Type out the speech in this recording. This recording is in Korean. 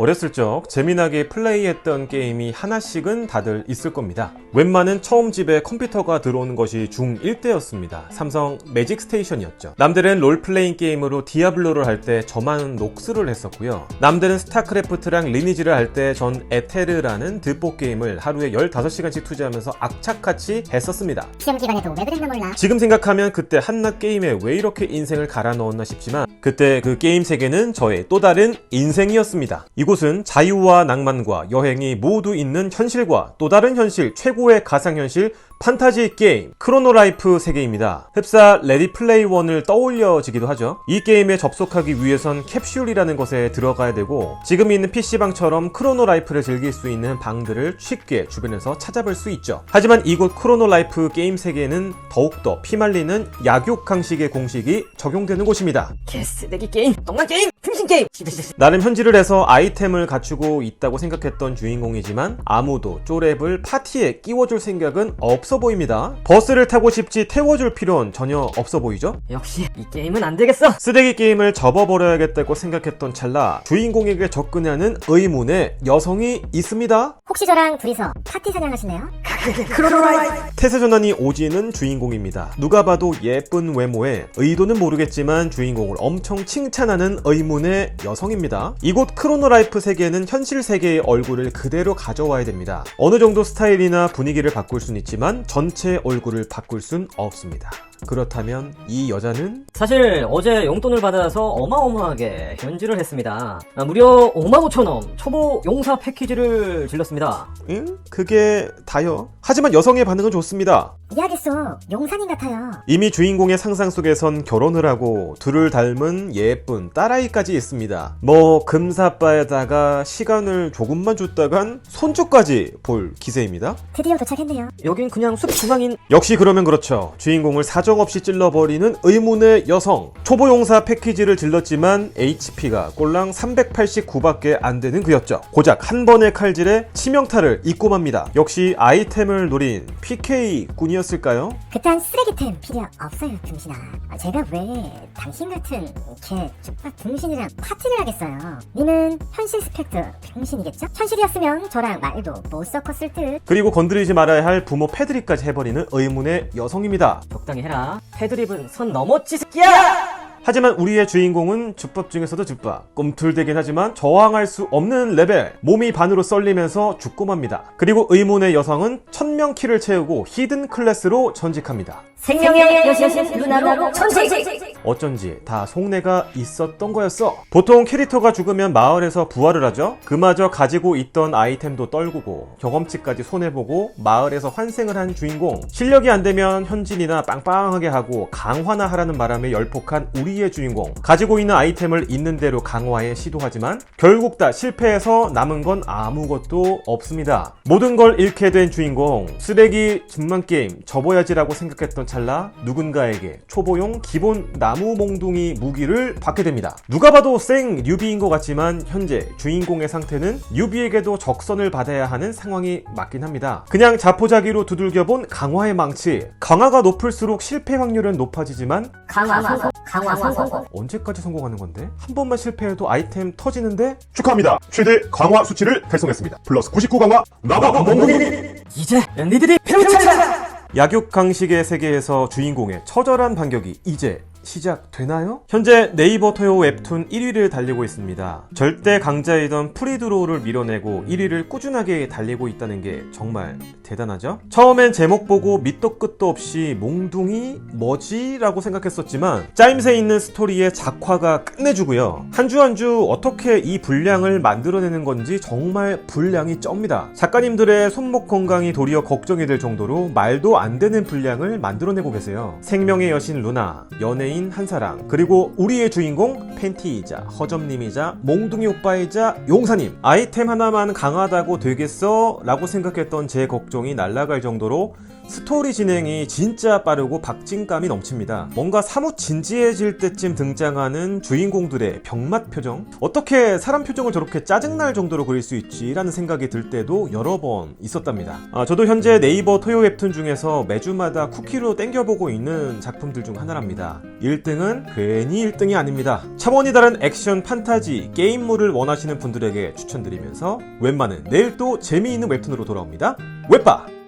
어렸을 적 재미나게 플레이했던 게임이 하나씩은 다들 있을 겁니다. 웬만한 처음 집에 컴퓨터가 들어오는 것이 중1 때였습니다. 삼성 매직 스테이션이었죠. 남들은 롤플레잉 게임으로 디아블로를 할 때 저만 녹스를 했었고요. 남들은 스타크래프트랑 리니지를 할 때 전 에테르라는 드뽀 게임을 하루에 15시간씩 투자하면서 악착같이 했었습니다. 시험 기간에도 왜 그랬나 몰라. 지금 생각하면 그때 한낱 게임에 왜 이렇게 인생을 갈아 넣었나 싶지만 그때 그 게임 세계는 저의 또 다른 인생이었습니다. 이곳 은 자유와 낭만과 여행이 모두 있는 현실과 또 다른 현실 최고의 가상현실 판타지 게임 크로노라이프 세계입니다. 흡사 레디 플레이 원을 떠올려지기도 하죠. 이 게임에 접속하기 위해선 캡슐이라는 것에 들어가야 되고 지금 있는 PC방처럼 크로노라이프를 즐길 수 있는 방들을 쉽게 주변에서 찾아볼 수 있죠. 하지만 이곳 크로노라이프 게임 세계는 더욱더 피말리는 약육강식의 공식이 적용되는 곳입니다. 개쓰레기 게임, 똥만 게임, 등신 게임. 나름 현질을 해서 아이템을 갖추고 있다고 생각했던 주인공이지만 아무도 쪼랩을 파티에 끼워줄 생각은 없어 보입니다. 버스를 타고 싶지 태워줄 필요는 전혀 없어 보이죠? 역시 이 게임은 안 되겠어. 쓰레기 게임을 접어버려야겠다고 생각했던 찰나 주인공에게 접근하는 의문의 여성이 있습니다. 혹시 저랑 둘이서 파티 사냥하시네요? 태세전환이 오지는 주인공입니다. 누가 봐도 예쁜 외모에 의도는 모르겠지만 주인공을 엄청 칭찬하는 의문의 여성입니다. 이곳 크로노라이프 세계는 현실 세계의 얼굴을 그대로 가져와야 됩니다. 어느 정도 스타일이나 분위기를 바꿀 순 있지만 전체 얼굴을 바꿀 순 없습니다. 그렇다면 이 여자는 사실 어제 용돈을 받아서 어마어마하게 현질을 했습니다. 아, 무려 5만 5천 원 초보 용사 패키지를 질렀습니다. 응? 그게 다요. 하지만 여성의 반응은 좋습니다. 이해하겠어. 용사님 같아요. 이미 주인공의 상상 속에선 결혼을 하고 둘을 닮은 예쁜 딸아이까지 있습니다. 뭐 금사빠에다가 시간을 조금만 줬다간 손주까지 볼 기세입니다. 드디어 도착했네요. 여긴 그냥 숲 중앙인 역시 그러면 그렇죠. 주인공을 사 정없이 찔러버리는 의문의 여성. 초보용사 패키지를 질렀지만 HP가 꼴랑 389밖에 안 되는 그였죠. 고작 한 번의 칼질에 치명타를 입고 맙니다. 역시 아이템을 노린 PK꾼이었을까요? 그딴 쓰레기템 필요 없어요, 등신아. 아, 제가 왜 당신 같은 개, 족박 등신이랑 파티를 하겠어요? 니는 현실 스펙터 병신이겠죠? 현실이었으면 저랑 말도 못 섞었을 듯. 그리고 건드리지 말아야 할 부모 패드립까지 해버리는 의문의 여성입니다. 적당히 해라. 패드립은 선 새끼야! 하지만 우리의 주인공은 주법 중에서도 주법. 꿈틀대긴 하지만 저항할 수 없는 레벨. 몸이 반으로 썰리면서 죽고 맙니다. 그리고 의문의 여성은 천명 키를 채우고 히든 클래스로 전직합니다. 생명의 여신 루나로 천직! 어쩐지 다 속내가 있었던 거였어. 보통 캐릭터가 죽으면 마을에서 부활을 하죠. 그마저 가지고 있던 아이템도 떨구고 경험치까지 손해보고 마을에서 환생을 한 주인공. 실력이 안 되면 현진이나 빵빵하게 하고 강화나 하라는 바람에 열폭한 우리 의 주인공. 가지고 있는 아이템을 있는 대로 강화해 시도하지만 결국 다 실패해서 남은 건 아무것도 없습니다. 모든 걸 잃게 된 주인공. 쓰레기 준만 게임 접어야지라고 생각했던 찰나 누군가에게 초보용 기본 나무 몽둥이 무기를 받게 됩니다. 누가 봐도 생 뉴비인 것 같지만 현재 주인공의 상태는 뉴비에게도 적선을 받아야 하는 상황이 맞긴 합니다. 그냥 자포자기로 두들겨본 강화의 망치. 강화가 높을수록 실패 확률은 높아지지만 강화 성공, 강화 성공. 언제까지 성공하는 건데? 한 번만 실패해도 아이템 터지는데? 축하합니다. 최대 강화 수치를 달성했습니다. 플러스 99 강화 나바 몽둥이 이제 니들이 배를 차리라! 약육 강식의 세계에서 주인공의 처절한 반격이 이제 시작되나요? 현재 네이버 토요 웹툰 1위를 달리고 있습니다. 절대 강자이던 프리드로우를 밀어내고 1위를 꾸준하게 달리고 있다는 게 정말 대단하죠? 처음엔 제목 보고 밑도 끝도 없이 몽둥이 뭐지? 라고 생각했었지만 짜임새 있는 스토리의 작화가 끝내주고요. 한주 한 주 어떻게 이 분량을 만들어내는 건지 정말 분량이 쩝니다. 작가님들의 손목 건강이 도리어 걱정이 될 정도로 말도 안 되는 분량을 만들어내고 계세요. 생명의 여신 루나, 연예인 한사랑, 그리고 우리의 주인공 팬티이자 허점님이자 몽둥이 오빠이자 용사님. 아이템 하나만 강하다고 되겠어? 라고 생각했던 제 걱정이 날아갈 정도로 스토리 진행이 진짜 빠르고 박진감이 넘칩니다. 뭔가 사뭇 진지해질 때쯤 등장하는 주인공들의 병맛 표정? 어떻게 사람 표정을 저렇게 짜증날 정도로 그릴 수 있지라는 생각이 들 때도 여러 번 있었답니다. 아, 저도 현재 네이버 토요 웹툰 중에서 매주마다 쿠키로 땡겨보고 있는 작품들 중 하나랍니다. 1등은 괜히 1등이 아닙니다. 차원이 다른 액션, 판타지, 게임물을 원하시는 분들에게 추천드리면서 웬만은 내일 또 재미있는 웹툰으로 돌아옵니다. 웹바!